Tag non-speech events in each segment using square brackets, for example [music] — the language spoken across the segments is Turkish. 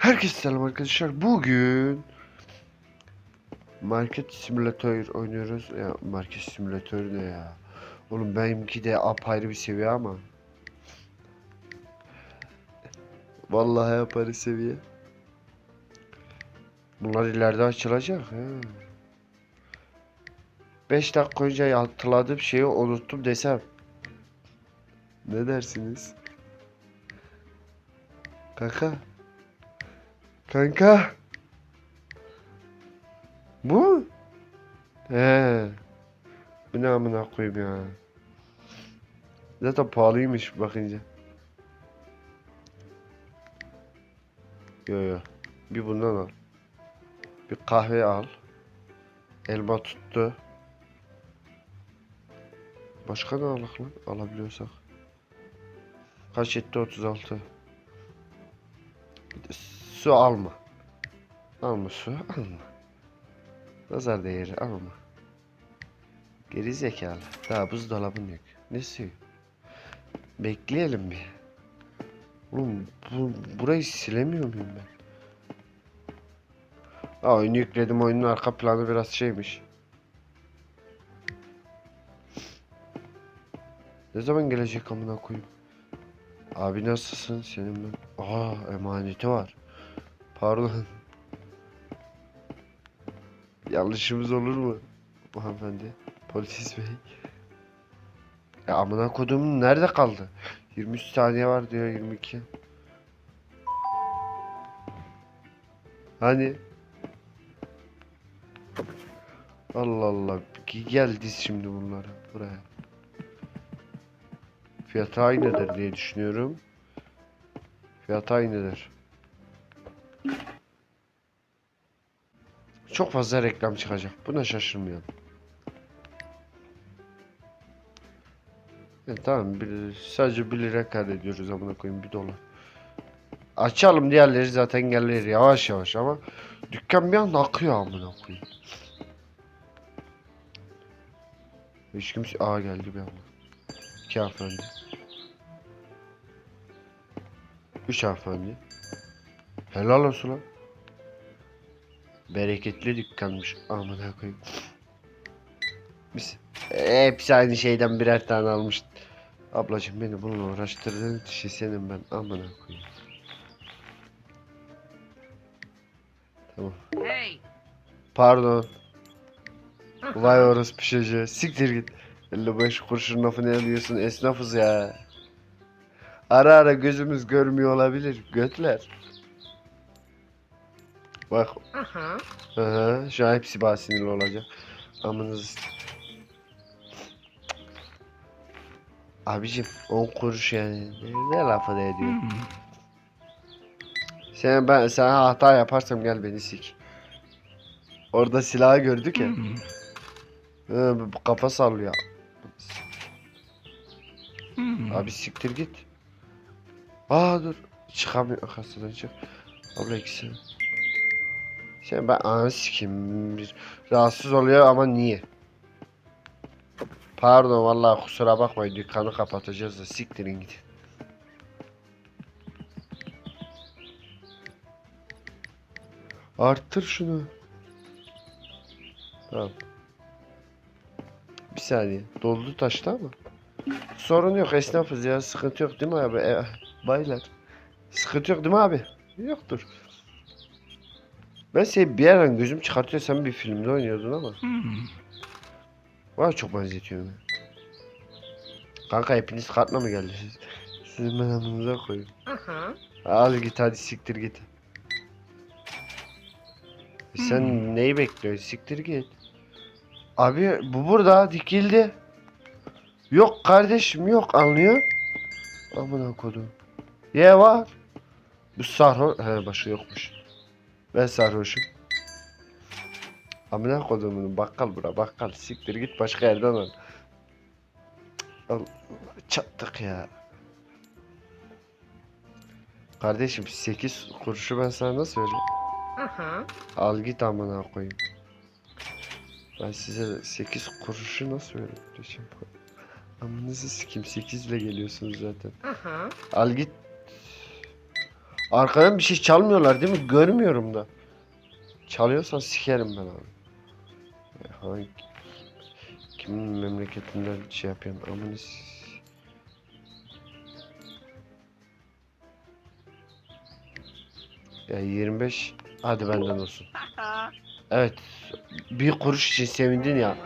Herkese selam arkadaşlar. Bugün market simülatör oynuyoruz. Ya market simülatörü ne ya? Oğlum benimki de apayrı bir seviye ama. Vallahi apayrı seviye. Bunlar ileride açılacak. He. 5 dakika önce hatırladığım şeyi unuttum desem. Ne dersiniz? Kanka. Kanka. Bu? He. Bu ne amına koyayım ya. Zaten pahalıymış bakınca. Yo yo. Bir bundan al. Bir kahve al. Elma tuttu. Başka ne alak lan? Alabiliyorsak. Kaç etti? 36. Bir de Su alma. Alma su alma. Nazar değeri alma. Geri zekalı. Daha buzdolabın yok. Ne suyu? Bekleyelim bir. Oğlum bu, burayı silemiyor muyum ben? Aa, oyunu yükledim. Oyunun arka planı biraz şeymiş. Ne zaman gelecek amına koyayım? Abi nasılsın senin ben? Aa emaneti var. Pardon. Yanlışımız olur mu? Bu hanımefendi. Polis bey. Ya amına kodum nerede kaldı? 23 saniye var diyor 22. Hani? Allah Allah. Gel diz şimdi bunları buraya. Fiyatı aynıdır diye düşünüyorum. Fiyatı aynıdır. Çok fazla reklam çıkacak. Buna şaşırmayalım. E, tamam bir, sadece 1 lira kaydediyoruz amına koyayım 1 dolar. Açalım diğerleri zaten gelir yavaş yavaş ama dükkan bir anda akıyor amına koyayım. Hiç kimse aa geldi bir anda. İki hanımefendi. Üç hanımefendi. Helal olsun lan. Bereketli dükkanmış. Amına koyayım. Biz hepsi aynı şeyden birer tane almış. Ablacığım beni bununla uğraştırdığın kişi senin ben amına koyayım. Tamam. Hey, Pardon. [laughs] Vay orospu çocuğu. Siktir git. 55 kuruşun lafı ne diyorsun? Esnafız ya. Ara ara gözümüz görmüyor olabilir. Götler. Bak. aha. Aha, şu an hepsi bana sinirli olacak. Amınız. Abicim 10 kuruş yani. Ne, ne lafı da ediyor. Sen ben sana hata yaparsam gel beni sik. Orada silahı gördük ya. Hı, bu- bu kafa sallıyor. Abi siktir git. Aa dur. Çıkamıyor kasadan çık. Abla ikisi. Sen ben anı sikeyim. Rahatsız oluyor ama niye? Pardon vallahi kusura bakmayın dükkanı kapatacağız da siktirin gidin. Arttır şunu. Tamam. Bir saniye. Doldu taştı ama. Sorun yok esnafız ya. Sıkıntı yok değil mi abi? E, baylar. Sıkıntı yok değil mi abi? Yoktur. Ben seni bir yerden gözüm çıkartıyor. Sen bir filmde oynuyordun ama. Vay çok benzetiyorsun. Kanka hepiniz kartla mı geldiniz? Sizin ben amınıza koyun. Aha. Al git hadi siktir git. E Sen neyi bekliyorsun? Siktir git. Abi bu burada dikildi. Yok kardeşim yok anlıyor. Amına kodum. Ye var. Bu sarhoş. He başı yokmuş. Ben sarhoşum. Amına kodumun bakkal bura bakkal. Siktir git başka yerden al. Al. Çattık ya. Kardeşim 8 kuruşu ben sana nasıl vereyim? Aha. Al git amına koyayım. Ben size 8 kuruşu nasıl? Kardeşim? Amınızı sikeyim 8 ile geliyorsunuz zaten. Aha. Al git. Arkadan bir şey çalmıyorlar değil mi? Görmüyorum da. Çalıyorsan sikerim ben abi. Hangi kimin memleketinden şey yapıyorsun? Amına s- Ya 25 hadi benden olsun. Evet. Bir kuruş için sevindin ya.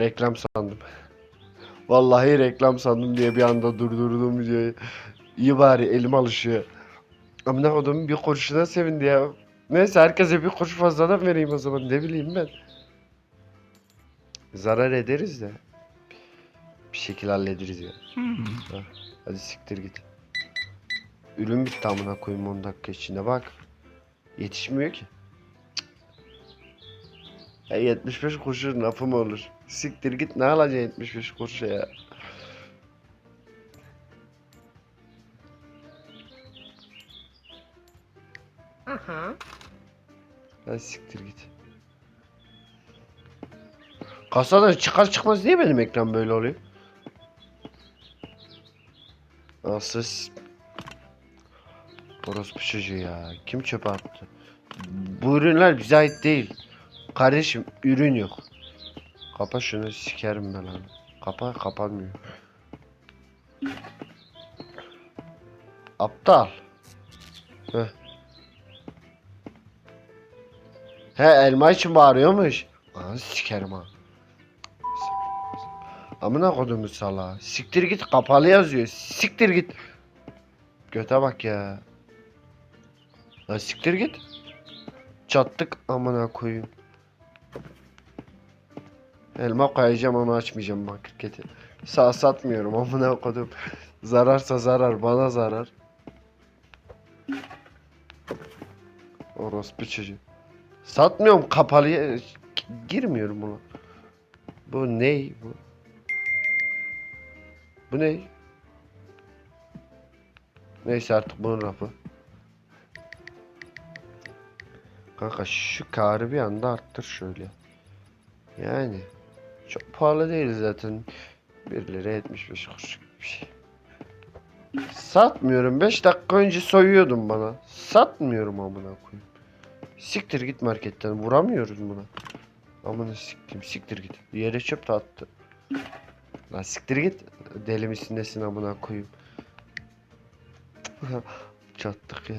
Reklam sandım. [laughs] Vallahi reklam sandım diye bir anda durdurdum videoyu. İyi bari elim alışıyor. Amına kodumun bir kuruşuna sevindi ya. Neyse herkese bir kuruş fazladan vereyim o zaman ne bileyim ben. Zarar ederiz de. Bir şekil hallederiz ya. Ha, Hadi siktir git. Ürün bitti amına koyayım 10 dakika içinde bak. Yetişmiyor ki. Ya 75 kuruşun lafı mı olur? Siktir git ne alacaksın 75 kuruşa ya. Hadi siktir git. Kasadan çıkar çıkmaz niye benim ekran böyle oluyor? Nasıl? Orospu çocuğu ya. Kim çöpe attı? Bu ürünler bize ait değil. Kardeşim ürün yok. Kapa şunu sikerim ben abi. Kapa kapanmıyor. Aptal. Heh. He elma için bağırıyormuş. Aa sikerim ha. Amına kodumu sala. Siktir git kapalı yazıyor. Siktir git. Göte bak ya. Lan siktir git. Çattık amına koyayım. Elma koyacağım ama açmayacağım marketi. Sağ satmıyorum amına kodum. Zararsa zarar bana zarar. Orospu çocuğu. Satmıyorum kapalıya girmiyorum buna. Bu ney bu? Bu ne? Neyse artık bunun rafı. Kanka şu karı bir anda arttır şöyle. Yani çok pahalı değil zaten. 1 lira 75 kuruş gibi bir şey. Satmıyorum. 5 dakika önce soyuyordun bana. Satmıyorum amına koyayım. Siktir git marketten. Vuramıyoruz buna. Amına siktim. Siktir git. Yere çöp de attı. Lan siktir git. Deli misin nesin amına koyayım. [laughs] Çattık ya.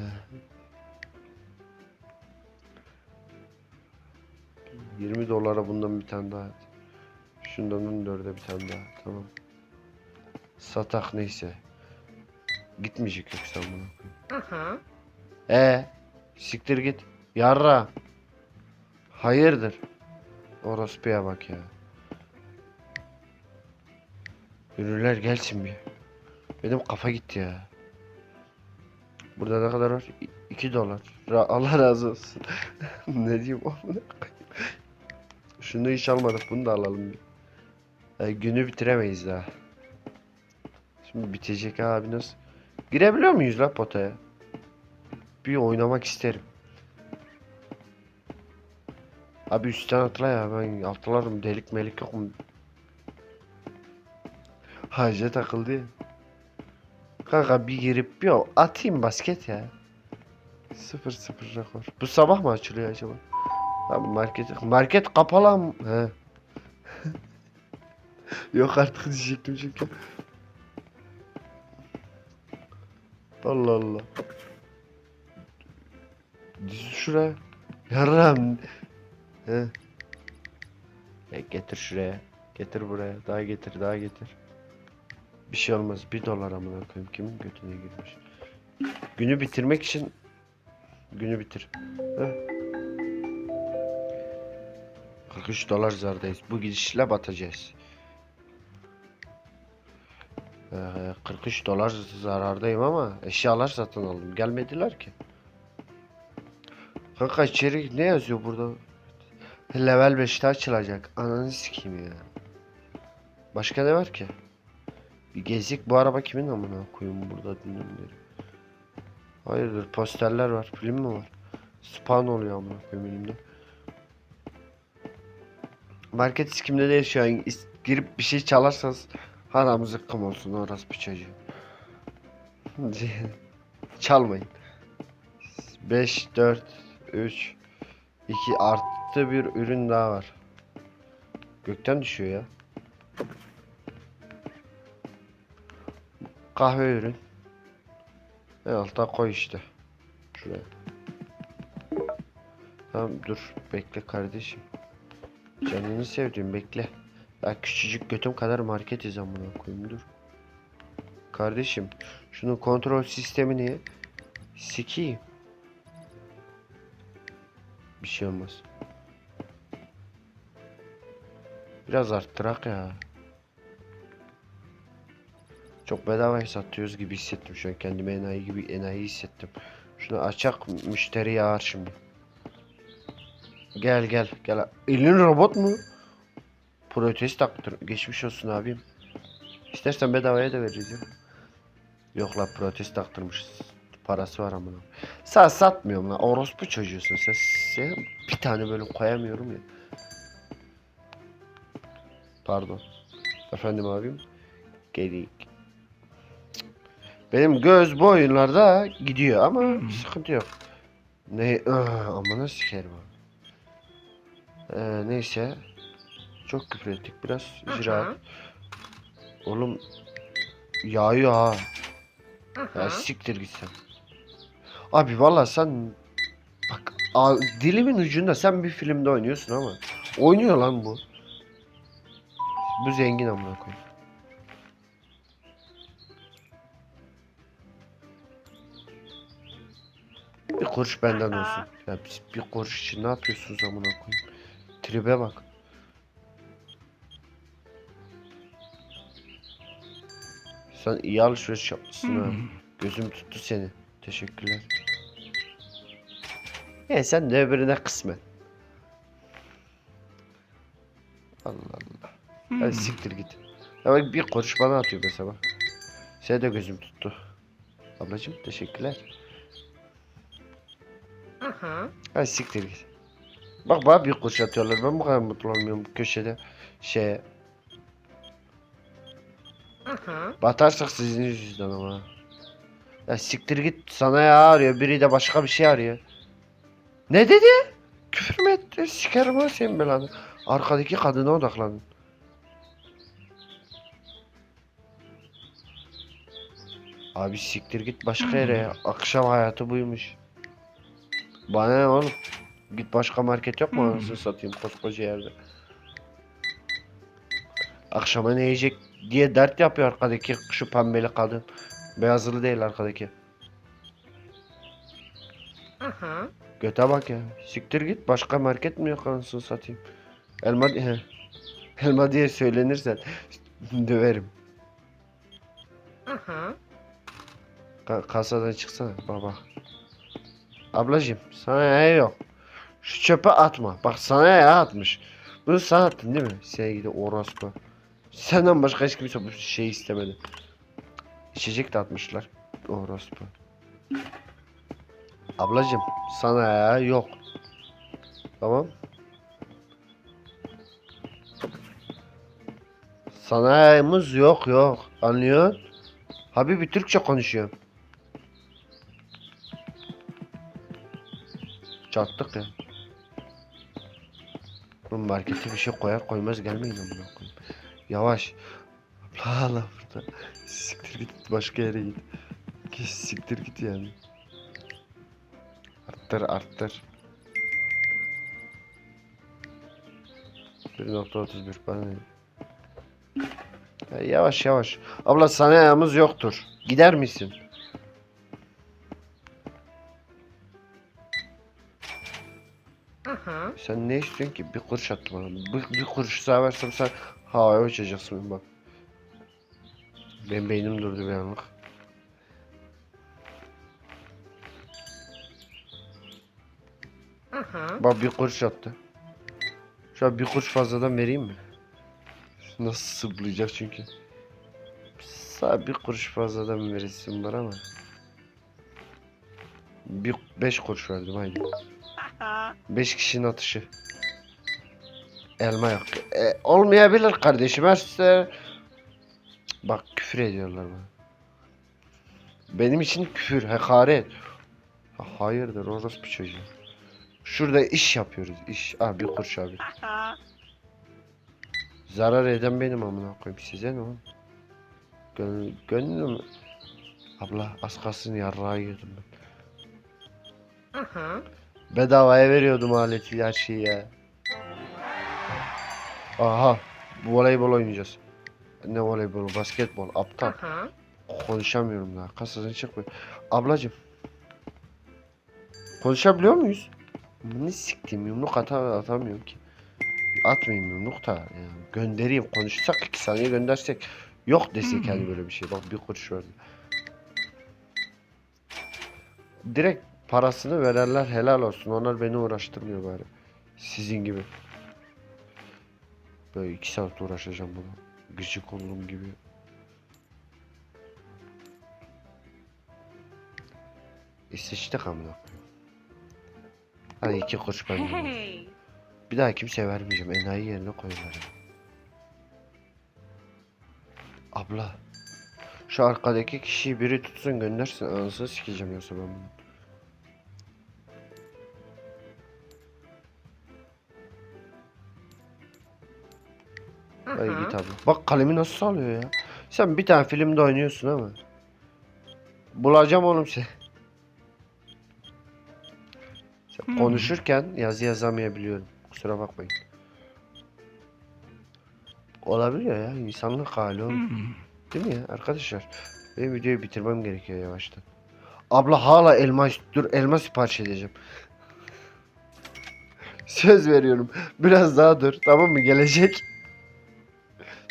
20 dolara bundan bir tane daha. at. Şundan 14'e bir tane daha. Tamam. Satak neyse. Gitmeyecek yoksa amına koyayım. E siktir git. Yarra. Hayırdır? Orospuya bak ya. Ürünler gelsin bir. Benim kafa gitti ya. Burada ne kadar var? 2 dolar. Ra- Allah razı olsun. [laughs] ne diyeyim amına. Şunu hiç almadık. Bunu da alalım bir. E, günü bitiremeyiz daha. Şimdi bitecek abi nasıl? Girebiliyor muyuz la potaya? Bir oynamak isterim. Abi üstten atla ya ben atlarım delik melik yok mu? Hacı takıldı. Kanka bir girip bir atayım basket ya. 0 0 rekor. Bu sabah mı açılıyor acaba? Abi market market kapalı. He. [laughs] Yok artık diyecektim çünkü. Allah Allah. Diz şuraya. Yarram. He. E, getir şuraya. Getir buraya. Daha getir, daha getir. Bir şey olmaz. Bir dolar amına koyayım. Kimin götüne girmiş? Günü bitirmek için günü bitir. Heh. 43 dolar zardayız. Bu gidişle batacağız. Ee, 43 dolar zarardayım ama eşyalar satın aldım. Gelmediler ki. Kanka içeri ne yazıyor burada? Level 5'te açılacak. Ananı sikeyim ya. Başka ne var ki? Bir gezik bu araba kimin amına koyayım burada dinlemleri. Hayırdır posterler var. Film mi var? Spawn oluyor amına koyayım elimde. Market sikimde değil şu an. Girip bir şey çalarsanız haramızı kım olsun orası bir çocuğu. [laughs] Çalmayın. 5, 4, 3, 2 arttı bir ürün daha var. Gökten düşüyor ya. Kahve ürün. En alta koy işte. Şuraya. Tamam dur bekle kardeşim. Canını sevdiğim bekle. Ya küçücük götüm kadar marketiz amına koyayım dur. Kardeşim şunun kontrol sistemini sikeyim. Bir şey olmaz. Biraz arttırak ya. Çok bedava satıyoruz gibi hissettim şu an kendimi enayi gibi enayi hissettim. Şunu açak müşteri yağar şimdi. Gel gel gel. Elin robot mu? Protest taktır. Geçmiş olsun abim. İstersen bedavaya da veririz ya. Yok la protest taktırmışız. Parası var amına. Sen satmıyorum la. Orospu çocuğusun sen. sen bir tane böyle koyamıyorum ya. Pardon. Efendim abim. Gelik. Benim göz bu oyunlarda gidiyor ama sıkıntı yok. Ne? Ah, amına sikerim abi. Ee, neyse. Çok küfür ettik biraz. İcraat. Oğlum yağıyor ha. Ya siktir git sen. Abi valla sen bak dilimin ucunda sen bir filmde oynuyorsun ama oynuyor lan bu. Bu zengin amına koyayım. Bir kuruş benden olsun. Ya bir kuruş için ne yapıyorsunuz amına koyayım? Tribe bak. Sen iyi alışveriş yapmışsın ha. Gözüm tuttu seni. Teşekkürler. E sen de öbürüne kısmet. Allah Allah. Hadi siktir git. Bak bir kuruş bana atıyor mesela. Seni de gözüm tuttu. Ablacım teşekkürler. Hadi siktir git. Bak bana bir kuruş atıyorlar. Ben bu kadar mutlu olmuyorum bu köşede. Şey. Batarsak sizin yüzünden ama. Ya siktir git sana ya arıyor. Biri de başka bir şey arıyor. Ne dedi? Küfür mü etti? Sikerim ha senin belanı. Arkadaki kadına odaklanın. Abi siktir git başka yere. Akşam hayatı buymuş. Bana ne oğlum? Git başka market yok mu anasını satayım koskoca yerde. Akşama ne yiyecek diye dert yapıyor arkadaki şu pembeli kadın. Beyazlı değil arkadaki. Göte bak ya. Siktir git. Başka market mi yok anasını satayım. Elma diye. Elma diye söylenirsen [laughs] döverim. Ka- kasadan çıksana baba. Ablacım sana ya yok. Şu çöpe atma. Bak sana ya atmış. Bunu sana attın değil mi? Sevgili orospu. Senden başka hiç kimse bu şeyi istemedi. İçecek de atmışlar. Orospu. Ablacım sana ya yok. Tamam. Sanayimiz yok yok. Anlıyorsun? Habibi Türkçe konuşuyor. Çattık ya. Bu markete bir şey koyar koymaz gelmeyin amına koyayım. Yavaş. Allah burada. Siktir git başka yere. Git siktir git yani. Arttır arttır. 1.31 bana ne? Ya yavaş yavaş. Abla sana ayağımız yoktur. Gider misin? Sen ne istiyorsun ki? Bir kuruş at bana. Bir, bir kuruş daha versem sen havaya uçacaksın bak. Benim beynim durdu bir anlık. Bak bir kuruş attı. Şu an bir kuruş fazladan vereyim mi? Nasıl zıplayacak çünkü. Sağ bir kuruş fazladan verirsin var ama. Bir beş kuruş verdim haydi. Beş kişinin atışı. Elma yok. E, olmayabilir kardeşim. Her size- Bak küfür ediyorlar bana. Benim için küfür, hakaret. Ha, hayırdır orospu çocuğu. Şurada iş yapıyoruz, iş. Ah bir kuruş abi. Zarar eden benim amına koyayım size ne oğlum? Gönül, gönlüm... Abla az kalsın yarrağa girdim ben. Bedavaya veriyordum aleti her şeyi ya. Aha voleybol oynayacağız. Ne voleybolu basketbol aptal. Konuşamıyorum daha kasadan çıkmıyor. Ablacım. Konuşabiliyor muyuz? Ne siktim yumruk ata atamıyorum ki. Atmayayım yumruk da yani göndereyim konuşsak iki saniye göndersek. Yok desek hani böyle bir şey bak bir kuruş verdi. Direkt parasını verenler helal olsun. Onlar beni uğraştırmıyor bari. Sizin gibi. Böyle iki saat uğraşacağım buna. Gıcık olduğum gibi. E sıçtık amına koyayım. Hadi iki kuruş ben. [laughs] Hey. Bir daha kimseye vermeyeceğim. Enayi yerine koyarlar. Abla. Şu arkadaki kişiyi biri tutsun göndersin. Anasını sikeceğim yoksa ben bunu. Ay git abi. Bak kalemi nasıl sallıyor ya. Sen bir tane filmde oynuyorsun ama. Bulacağım oğlum seni. Hmm. konuşurken yazı yazamayabiliyorum. Kusura bakmayın. Olabiliyor ya insanlık hali oğlum. Değil mi ya arkadaşlar? Benim videoyu bitirmem gerekiyor yavaştan. Abla hala elma dur elma sipariş edeceğim. [laughs] Söz veriyorum. Biraz daha dur. Tamam mı? Gelecek.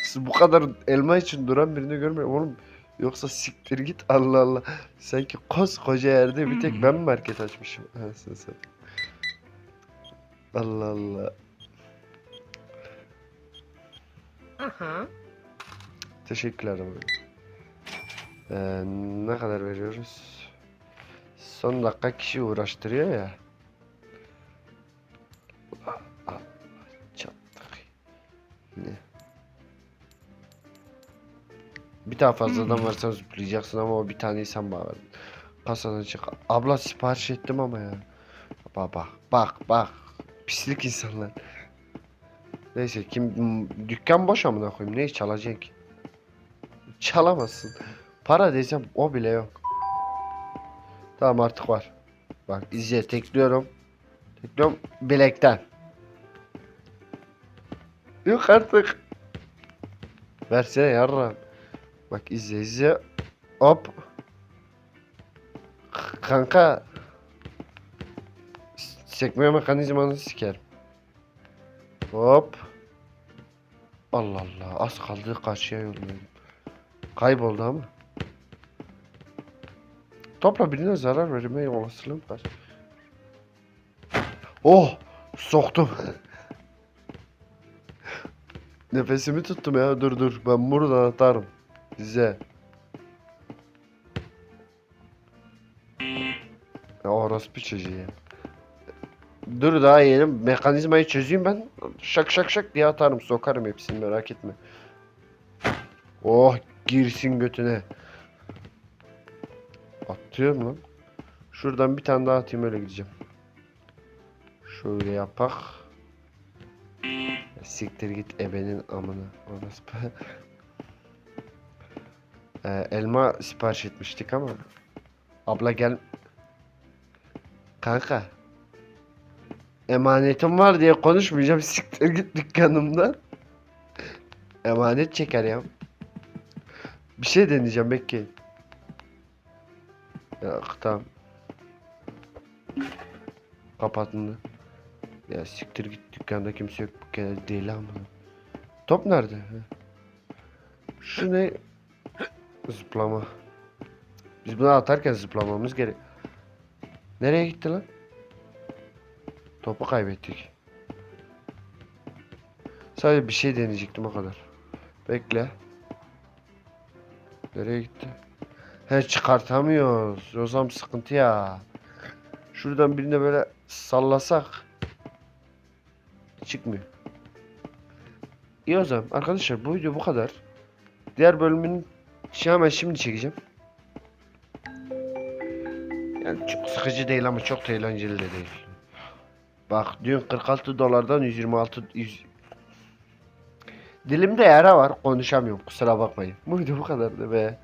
Siz bu kadar elma için duran birini görmüyorum oğlum. Yoksa siktir git Allah Allah. Sanki koskoca yerde bir tek ben mi market açmışım? Anasını satayım. Allah Allah. Teşekkürler ama. Ee, ne kadar veriyoruz? Son dakika kişi uğraştırıyor ya. Çattık. Ne? Bir daha fazladan varsa zıplayacaksın ama o bir taneyi sen bana verdin. Kasadan çık. Abla sipariş ettim ama ya. Bak bak bak bak. Pislik insanlar. Neyse kim dükkan boş amına koyayım. Ne çalacaksın ki? Çalamazsın. Para desem o bile yok. Tamam artık var. Bak izle tekliyorum. Tekliyorum bilekten. Yok artık. Versene yarram. Bak izle izle. Hop. Kanka. Sekme mekanizmanı sikerim. Hop. Allah Allah az kaldı karşıya yolluyorum. Kayboldu ama. Topla birine zarar vermeye olasılığım var. Oh! Soktum. [laughs] Nefesimi tuttum ya dur dur ben buradan atarım. Size. Ya orospu çocuğu ya. Dur daha yeni mekanizmayı çözeyim ben. Şak şak şak diye atarım sokarım hepsini merak etme. Oh girsin götüne. Atıyorum lan. Şuradan bir tane daha atayım öyle gideceğim. Şöyle yapak. Ya Siktir git ebenin amına. Orospu. [laughs] Ee, elma sipariş etmiştik ama. Abla gel. Kanka. Emanetim var diye konuşmayacağım. [laughs] Siktir git dükkanımdan. Emanet çeker ya. Bir şey deneyeceğim bekleyin. Ya tamam. Kapatın. Ya siktir git dükkanda kimse yok. Bu kere deli ama. Top nerede? Şu ne? Zıplama. Biz bunu atarken zıplamamız gerek. Nereye gitti lan? Topu kaybettik. Sadece bir şey deneyecektim o kadar. Bekle. Nereye gitti? He çıkartamıyoruz. O zaman sıkıntı ya. Şuradan birine böyle sallasak. Çıkmıyor. İyi o zaman arkadaşlar bu video bu kadar. Diğer bölümün şey hemen şimdi çekeceğim. Yani çok sıkıcı değil ama çok eğlenceli de değil. Bak dün 46 dolardan 126 100... Dilimde yara var konuşamıyorum kusura bakmayın. Buydu bu kadardı be.